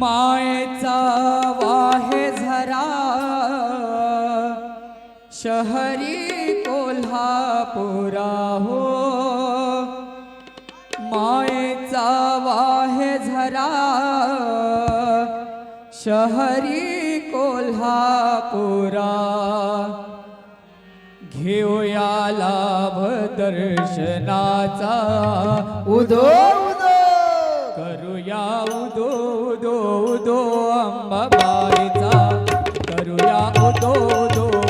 मायेचा वाहे झरा. शहरी कोल्हापुरा हो. मायेचा वाहे झरा. शहरी कोल्हापुरा. घेऊया लाभ दर्शनाचा. उदो उदो. करूया उदो. તો દો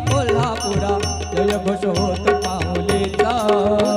કોલ્હાપુરા જય બસો પાઉલી તા